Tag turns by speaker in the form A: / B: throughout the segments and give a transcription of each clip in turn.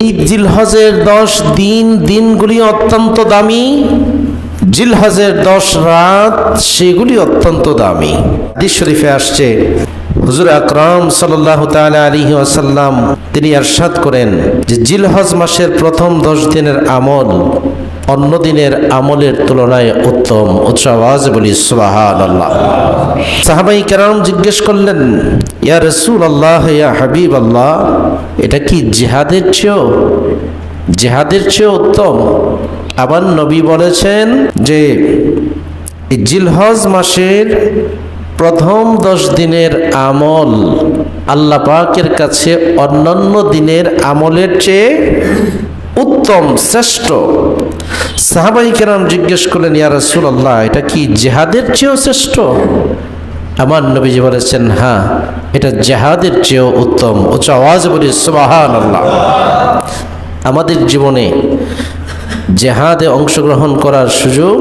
A: এই জিলহজের দশ দিন, দিনগুলি অত্যন্ত দামি। জিলহজের দশ রাত, সেগুলি অত্যন্ত দামি। হাদিস শরীফে আসছে, হুজুর আকরাম সাল্লাহ তালা আলাইহি আসাল্লাম তিনি আরশাদ করেন যে জিলহজ মাসের প্রথম দশ দিনের আমল অন্য দিনের আমলের তুলনায় উত্তম আওয়াজ বলি সুবাহান আল্লাহ সাহাবাই কেরাম জিজ্ঞেস করলেন, ইয়া রসুল আল্লাহ ইয়া হাবিব আল্লাহ এটা কি জেহাদের চেয়েও? জেহাদের চেয়েও উত্তম? আবার নবী বলেছেন যে জিলহজ মাসের প্রথম দশ দিনের আমল আল্লাহ পাকের কাছে অন্যান্য দিনের আমলের চেয়ে উত্তম, শ্রেষ্ঠ। সাহাবাই কেরাম জিজ্ঞেস করলেন, ইয়া রাসূলুল্লাহ, এটা কি জেহাদের চেয়েও শ্রেষ্ঠ? আমার নবীজি বলেছেন হ্যাঁ এটা জেহাদের চেয়েও উত্তম। উচ্চ আওয়াজ বলি সুবাহান আল্লাহ আমাদের জীবনে জেহাদে অংশগ্রহণ করার সুযোগ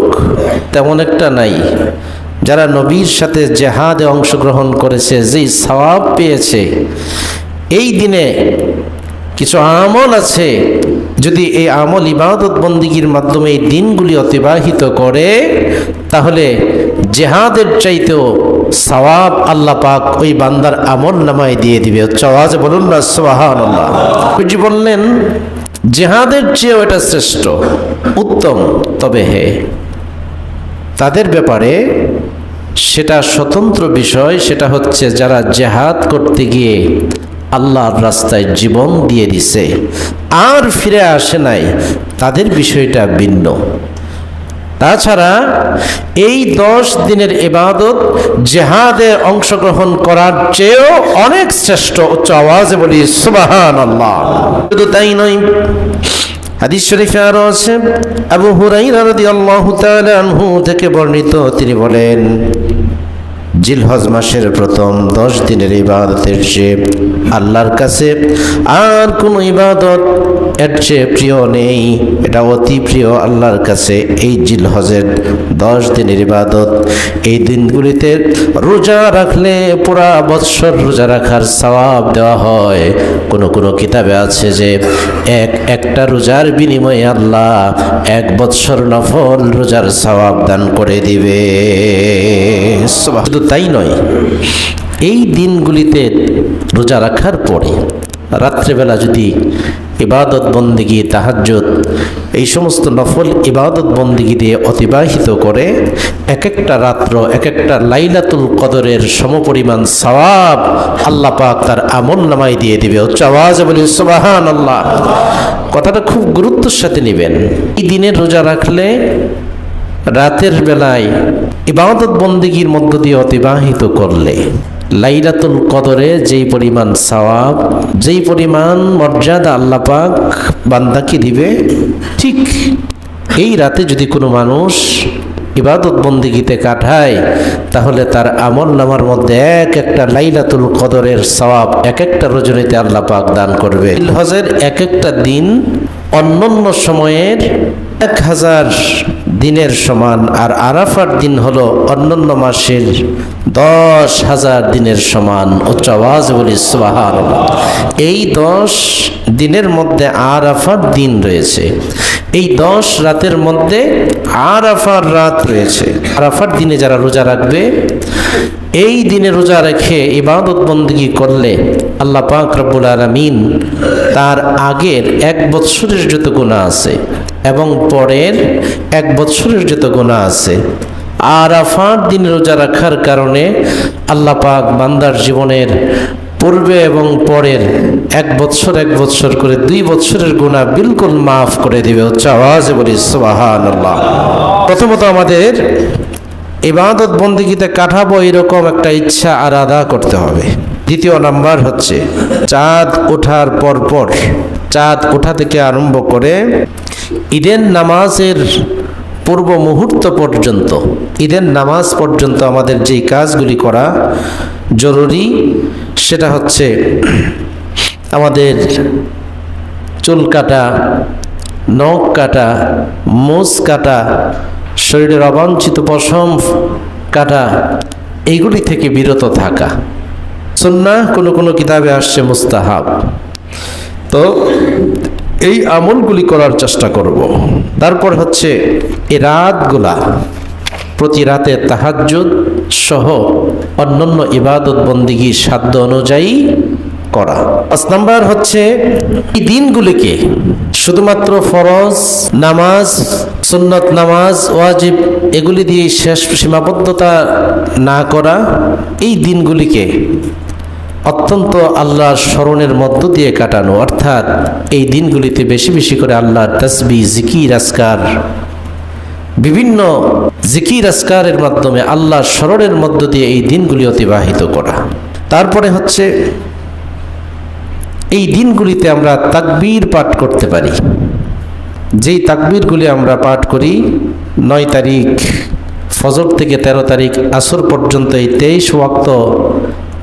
A: তেমন একটা নাই। যারা নবীর সাথে জেহাদে অংশগ্রহণ করেছে, যেই সওয়াব পেয়েছে, এই দিনে কিছু আমল আছে যদি এই আমল ইবাদত বন্দিগির মাধ্যমে এই দিনগুলি অতিবাহিত করে, তাহলে জেহাদের চাইতেও সওয়াব আল্লাহ পাক ওই বান্দার আমল নামায় দিয়ে দিবে। হচ্ছে আওয়াজ বলুন না সোহান আল্লাহ বললেন, জেহাদের চেয়েও এটা শ্রেষ্ঠ, উত্তম, তবে হে, তাদের ব্যাপারে সেটা স্বতন্ত্র বিষয়, সেটা হচ্ছে যারা জেহাদ করতে গিয়ে আল্লাহর রাস্তায় জীবন দিয়ে দিছে। আর ফিরে আসে নাই, তাদের বিষয়টা ভিন্ন। তাছাড়া এই দশ দিনের এবাদত জেহাদে অংশগ্রহণ করার চেয়েও অনেক শ্রেষ্ঠ উচ্চ আওয়াজে বলি সুবাহান আল্লাহ শুধু তাই নয়, হাদিস শরীফে আরও আছে, আবু হুরাইরা রাদিয়াল্লাহু আনহু থেকে বর্ণিত তিনি বলেন জিলহজ মাসের প্রথম দশ দিনের ইবাদতের চেয়ে আল্লাহর কাছে। আর কোনো ইবাদত এর চেয়ে প্রিয় নেই, এটা অতি প্রিয় আল্লাহর কাছে এই জিলহজের দশ দিনের ইবাদত। এই দিনগুলিতে রোজা রাখলে পুরা বৎসর রোজা রাখার সওয়াব দেওয়া হয়। কোন কোন কিতাবে আছে যে এক, একটা রোজার বিনিময়ে আল্লাহ এক বৎসর নফল রোজার সওয়াব দান করে দিবে। শুধু তাই নয়। এই দিনগুলিতে রোজা রাখার পরে রাত্রেবেলা যদি ইবাদত বন্দিগি তাহাজ্জুদ, এই সমস্ত নফল ইবাদত বন্দিগি দিয়ে অতিবাহিত করে এক একটা রাত্র এক একটা লাইলাতুল কদরের সমপরিমাণ সওয়াব আল্লাহ পাক তার আমল নামাই দিয়ে দিবে। উচ্চ আওয়াজ বলি সুবাহান আল্লাহ কথাটা খুব গুরুত্বের সাথে নেবেন। এই দিনে রোজা রাখলে রাতের বেলায় ইবাদত বন্দিগির মধ্য দিয়ে অতিবাহিত করলে লাইলাতুল কদরে যেই পরিমাণ সওয়াব, যেই পরিমাণ মর্যাদা আল্লাহ পাক বান্দাকে দিবে, ঠিক এই রাতে যদি কোনো মানুষ ইবাদত বন্দিগিতে কাটায়, তাহলে তার আমল নামার মধ্যে এক একটা লাইলাতুল কদরের সওয়াব এক একটা রজনীতে আল্লাহ পাক দান করবে। হজের এক একটা দিন অন্যান্য সময়ের এক হাজার দিনের সমান, আর আরাফার দিন হলো অন্যান্য মাসের দশ হাজার দিনের সমান। উচ্চ আওয়াজ বলি সুবাহান এই দশ দিনের মধ্যে আরাফার দিন রয়েছে। এই দশ রাতের মধ্যে আরাফার রাত রয়েছে। আরাফার দিনে যারা রোজা রাখবে, এই দিনে রোজা রেখে ইবাদত বন্দী করলে আল্লাহ পাক রব্বুল আলমিন তার আগের এক বৎসরের যত গুণা আছে এবং পরের এক বৎসরের যত গুণা আছে আরাফার দিন রোজা রাখার কারণে আল্লাহ পাক বান্দার জীবনের পূর্বে এবং পরের এক বৎসর এক বৎসর করে দুই বৎসরের গুণা বিলকুল মাফ করে দিবে। হচ্ছে আওয়াজে বলি আল্লাহ প্রথমত আমাদের ইবাদত বন্দিগিতে কাঠাবো এরকম একটা ইচ্ছা আর আদা করতে হবে। দ্বিতীয় নাম্বার হচ্ছে, চাঁদ ওঠার পরপর, চাঁদ ওঠা থেকে আরম্ভ করে ঈদের নামাজের পূর্ব মুহূর্ত পর্যন্ত, ঈদের নামাজ পর্যন্ত আমাদের যেই কাজগুলি করা জরুরি, সেটা হচ্ছে আমাদের চুল কাটা, নখ কাটা, মোজ কাটা, শরীরের অবাঞ্ছিত পশম কাটা, এইগুলি থেকে বিরত থাকা। সুন্না কোনো কোনো কিতাবে আসছে মুস্তাহাব। তো এই আমলগুলি করার চেষ্টা করব। তারপর হচ্ছে এই রাতগুলা, প্রতি রাতে তাহাজ্জুদ সহ অন্যান্য ইবাদত বন্দিগি সাধ্য অনুযায়ী করা। পাঁচ নাম্বার হচ্ছে এই দিনগুলিকে শুধুমাত্র ফরজ নামাজ, সুন্নত নামাজ, ওয়াজিব, এগুলি দিয়ে শেষ সীমাবদ্ধতা না করা, এই দিনগুলিকে অত্যন্ত আল্লাহর স্মরণের মধ্য দিয়ে কাটানো, অর্থাৎ এই দিনগুলিতে বেশি বেশি করে আল্লাহর তসবি, জিকির আসকার বিভিন্ন জিকির আসকারের মাধ্যমে আল্লাহর স্মরণের মধ্য দিয়ে এই দিনগুলি অতিবাহিত করা। তারপরে হচ্ছে, এই দিনগুলিতে আমরা তাকবীর পাঠ করতে পারি। যেই তাকবীরগুলি আমরা পাঠ করি, নয় তারিখ ফজর থেকে ১৩ তারিখ আসর পর্যন্ত এই তেইশ ওয়াক্ত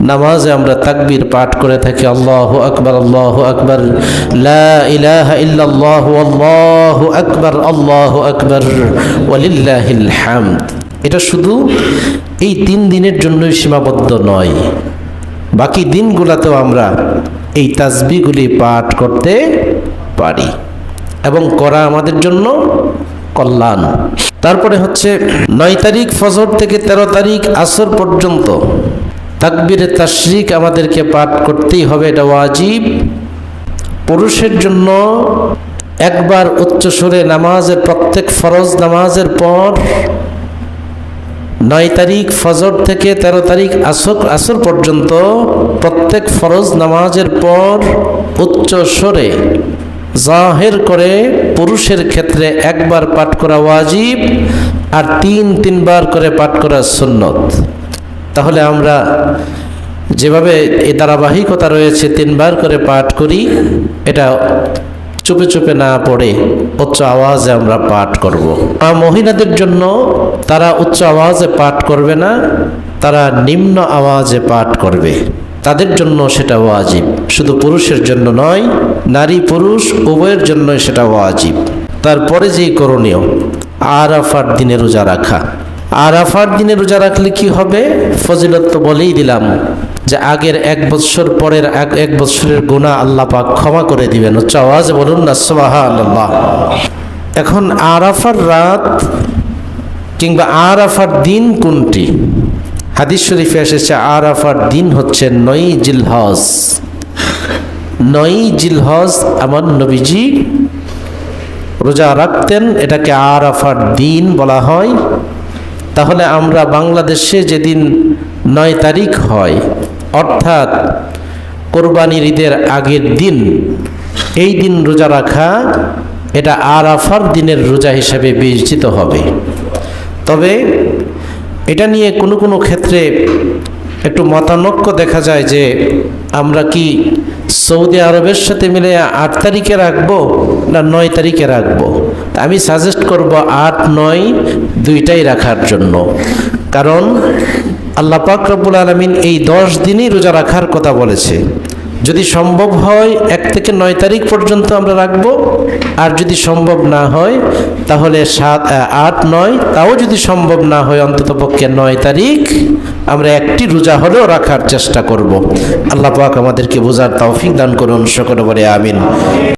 A: নামাজে আমরা তাকবীর পাঠ করে থাকি, আল্লাহ আকবর আল্লাহ আকবর আল্লাহু আকবর আল্লাহু আকবর, ওয়ালিল্লাহিল এটা শুধু এই তিন দিনের জন্যই সীমাবদ্ধ নয়, বাকি দিনগুলোতেও আমরা এই তাজবিগুলি পাঠ করতে পারি এবং করা আমাদের জন্য কল্যাণ। তারপরে হচ্ছে নয় তারিখ ফজর থেকে ১৩ তারিখ আসর পর্যন্ত তাকবিরে, তাশরিক আমাদেরকে পাঠ করতেই হবে, এটা ওয়াজিব। পুরুষের জন্য একবার উচ্চস্বরে নামাজের প্রত্যেক ফরজ নামাজের পর নয় তারিখ ফজর থেকে ১৩ তারিখ আসর আসর পর্যন্ত প্রত্যেক ফরজ নামাজের পর উচ্চ স্বরে জাহের করে পুরুষের ক্ষেত্রে একবার পাঠ করা ওয়াজিব আর তিন, তিনবার করে পাঠ করা সুন্নত। তাহলে আমরা যেভাবে এই ধারাবাহিকতা রয়েছে তিনবার করে পাঠ করি, এটা চুপে চুপে না পড়ে উচ্চ আওয়াজে আমরা পাঠ করব। আর মহিলাদের জন্য তারা উচ্চ আওয়াজে পাঠ করবে না, তারা নিম্ন আওয়াজে পাঠ করবে। তাদের জন্য সেটা ওয়াজিব। শুধু পুরুষের জন্য নয়, নারী পুরুষ উভয়ের জন্য সেটা ওয়াজিব। তারপরে যেই করণীয়, আরাফার দিনে রোজা রাখা। আরাফার দিনে রোজা রাখলে কি হবে? ফজিলত তো বলেই দিলাম যে আগের এক বৎসর পরের এক বৎসরের গুণা আল্লাহ পাক ক্ষমা করে দিবেন। উচ্চ আওয়াজ বলুন না সোহাহ আল্লাহ এখন আরাফার রাত কিংবা আরাফার দিন কোনটি? হাদিস শরীফে এসেছে, আরাফার দিন হচ্ছে নই জিলহজ। নই জিলহজ আমার নবীজি রোজা রাখতেন, এটাকে আরাফার দিন বলা হয়। তাহলে আমরা বাংলাদেশে যেদিন নয় তারিখ হয়, অর্থাৎ কোরবানির ঈদের আগের দিন, এই দিন রোজা রাখা, এটা আরাফার দিনের রোজা হিসাবে বিবেচিত হবে। তবে এটা নিয়ে কোনো কোনো ক্ষেত্রে একটু মতানক্য দেখা যায় যে আমরা কি সৌদি আরবের সাথে মিলে আট তারিখে রাখব না নয় তারিখে রাখব? আমি সাজেস্ট করব আট, নয় দুইটাই রাখার জন্য। কারণ আল্লাহ পাক রব্বুল আলমিন এই দশ দিনই রোজা রাখার কথা বলেছে। যদি সম্ভব হয়, এক থেকে নয় তারিখ পর্যন্ত আমরা রাখব। আর যদি সম্ভব না হয় তাহলে সাত আট, নয়, তাও যদি সম্ভব না হয়, অন্তত পক্ষে নয় তারিখ, আমরা একটি রোজা হলেও রাখার চেষ্টা করব। আল্লাহ পাক আমাদেরকে বোঝার তৌফিক দান করুন। শকর বলে আমিন।